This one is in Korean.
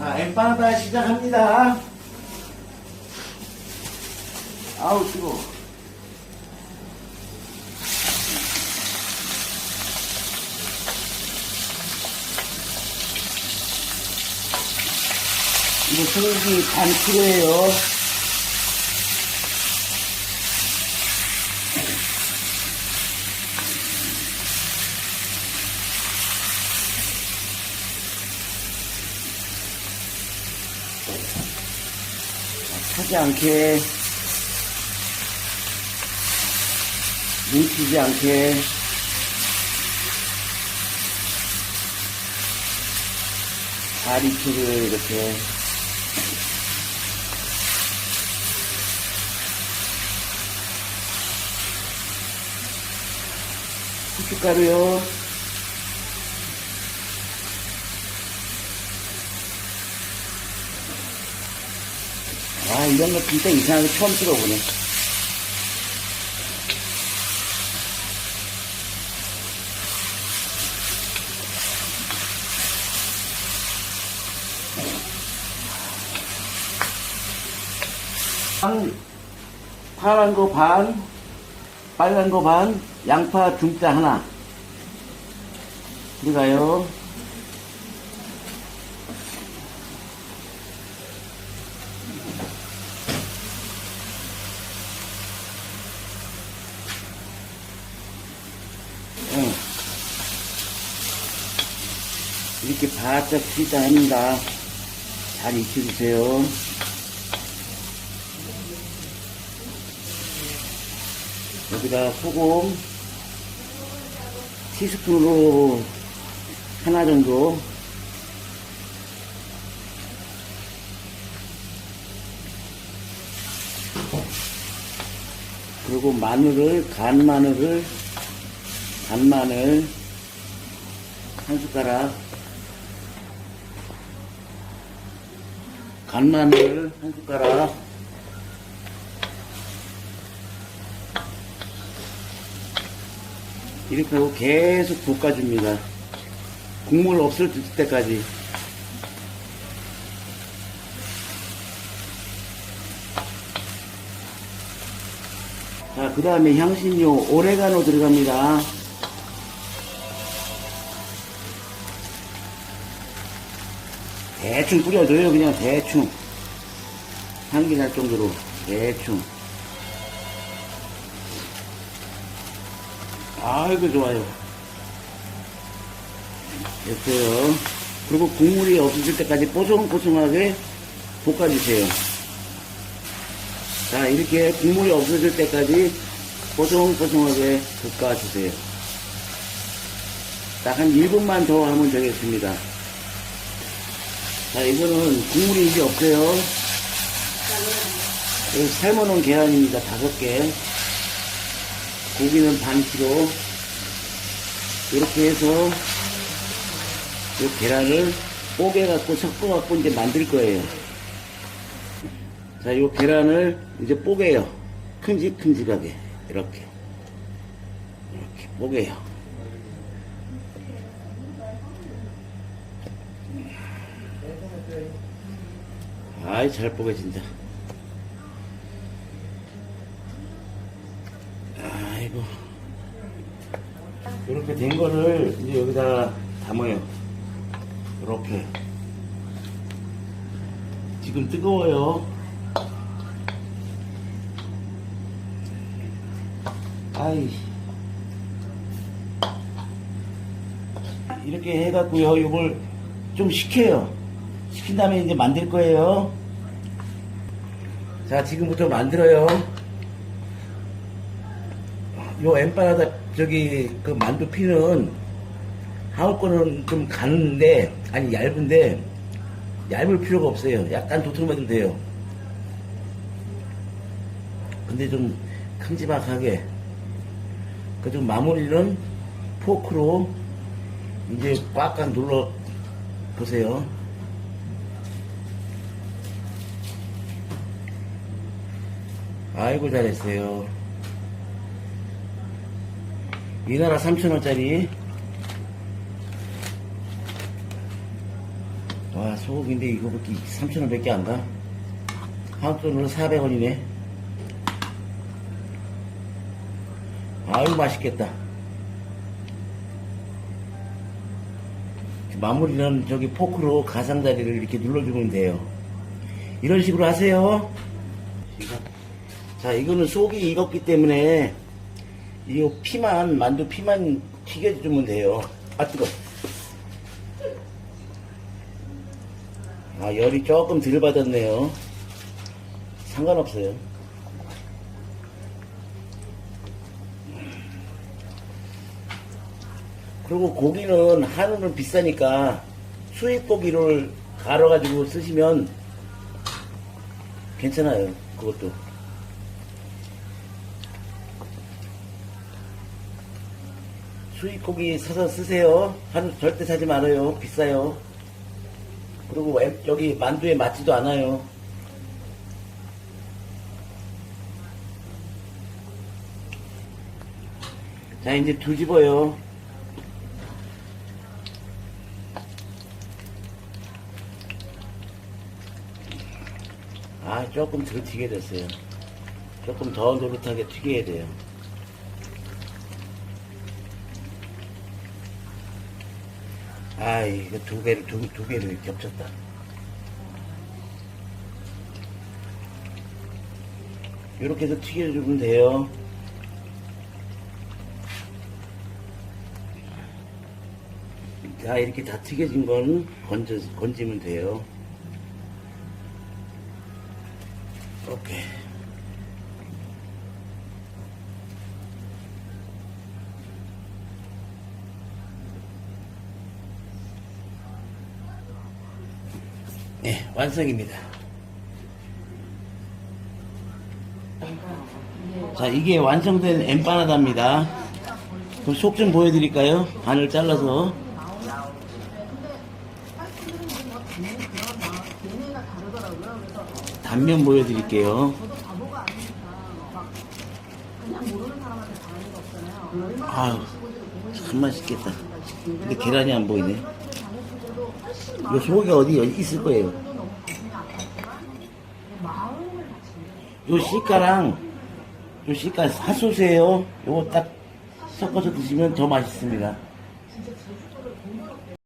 자, 엠파나다 시작합니다. 아우, 뜨거워. 이거 소고기 반 킬로예요. 타지 않게. 뭉치지 않게. 잘 익히를 이렇게. 후춧가루요 아 이런 거 진짜 이상하게 처음 들어보네 반, 파란 거 반, 빨간 거 반, 양파 중짜 하나. 들어가요. 이렇게 바짝 튀자 합니다. 잘 익혀주세요. 여기다 소금 티스푼으로 하나 정도 그리고 마늘을 간 마늘을 간 마늘 한 숟가락 간 마늘 한 숟가락 이렇게 하고 계속 볶아줍니다. 국물 없을 때까지. 자, 그 다음에 향신료, 오레가노 들어갑니다. 대충 뿌려줘요, 그냥 대충. 향기 날 정도로, 대충. 아이고 좋아요. 됐어요. 그리고 국물이 없어질 때까지 뽀송뽀송하게 볶아주세요. 자 이렇게 국물이 없어질 때까지 뽀송뽀송하게 볶아주세요. 딱 한 1분만 더 하면 되겠습니다 자 이거는 국물이 이제 없어요. 여기 삶아놓은 계란입니다 다섯 개. 고기는 반 키로 이렇게 해서 이 계란을 뽀개 갖고 섞어 갖고 이제 만들 거예요. 자 이 계란을 이제 뽀개요. 큼직큼직하게. 이렇게. 이렇게 뽀개요 아이 잘 뽀개진다 아이고. 이렇게 된 거를 이제 여기다 담아요. 이렇게. 지금 뜨거워요. 아이. 이렇게 해갖고요. 이걸 좀 식혀요. 식힌 다음에 이제 만들 거예요. 자, 지금부터 만들어요. 요 엠파나다 저기 그 만두 피는 한국 거는 좀 가는데 아니 얇은데 얇을 필요가 없어요. 약간 도톰해도 돼요. 근데 좀 큼지막하게 그 좀 마무리는 포크로 이제 꽉꽉 눌러 보세요. 아이고 잘했어요. 이 나라 3천원짜리 와, 소고기인데 이거밖에 3,000원밖에 안 가? 한국 돈으로 400원이네. 아유, 맛있겠다. 마무리는 저기 포크로 가상다리를 이렇게 눌러주면 돼요. 이런 식으로 하세요. 자, 이거는 속이 익었기 때문에 이 피만, 만두 피만 튀겨주면 돼요. 아, 뜨거. 아, 열이 조금 덜 받았네요. 상관없어요. 그리고 고기는 한우는 비싸니까 수입 고기를 갈아가지고 쓰시면 괜찮아요. 그것도. 수입 고기 사서 쓰세요. 한우 절대 사지 말아요. 비싸요. 그리고 엠- 여기 만두에 맞지도 않아요. 자, 이제 뒤집어요. 아, 조금 덜 튀게 됐어요. 조금 더 노릇하게 튀겨야 돼요. 아, 이거 두 개를, 두, 두 개를 겹쳤다. 이렇게 해서 튀겨주면 돼요. 자, 이렇게 다 튀겨진 건 건져, 건지면 돼요. 오케이. 네, 완성입니다. 자, 이게 완성된 엠파나다입니다. 그럼 속 좀 보여드릴까요? 반을 잘라서. 단면 보여드릴게요. 아유, 참 맛있겠다. 근데 계란이 안 보이네. 요 소고기가 어디 있을 거예요. 요 시가랑 요 시가 핫소스예요. 요거 딱 섞어서 드시면 더 맛있습니다.